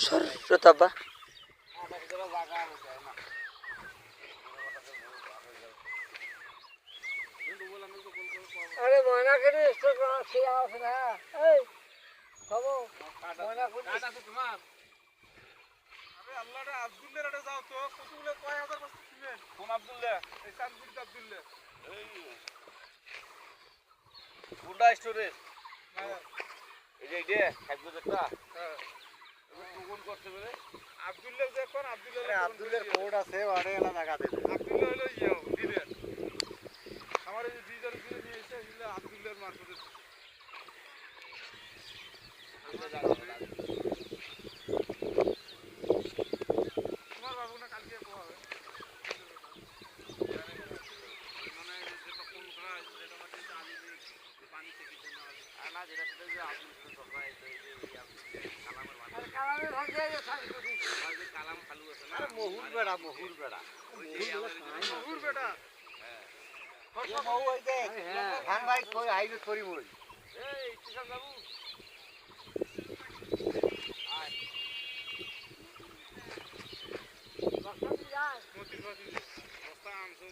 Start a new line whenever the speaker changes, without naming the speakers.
সর প্রতাপা
আরে ময়না কেটে স্টোর করা সে আছে না। এই বাবু ময়না কোন
আরে আল্লাহটা আব্দুল্লাহ রে যাও তো। কতগুলো কয় হাজার বস্তা সিমেন্ট কোন আব্দুল্লাহ? এই চাঁদপুরি আব্দুল্লাহ।
এই যে এইটা খাদ্য একটা
হ্যাঁ।
কোন করছে
আব্দুল্লাহ যে কোন আব্দুল্লাহ
আব্দুলের কোড আছে ওরে এলা জায়গা দেবে
আব্দুল্লাহ হলো ইয়ে দিলেন। আমার এই যে ডিজার কিনে নিয়ে এসে এগুলো আব্দুল্লাহর মারফতে। তোমার বাবু না কালকে কোয়া হবে? মানে যেটা কোন করা যেটা মানে যে পানি থেকে জন্য
যেটা যে আব্দুল সরকার এই
মহুর বেড়া মহুর বেড়া
মহুর
মহু ওই ভাই আইলে করি মই
এই কিষান বাবু। ফাতির বস্তা আনছো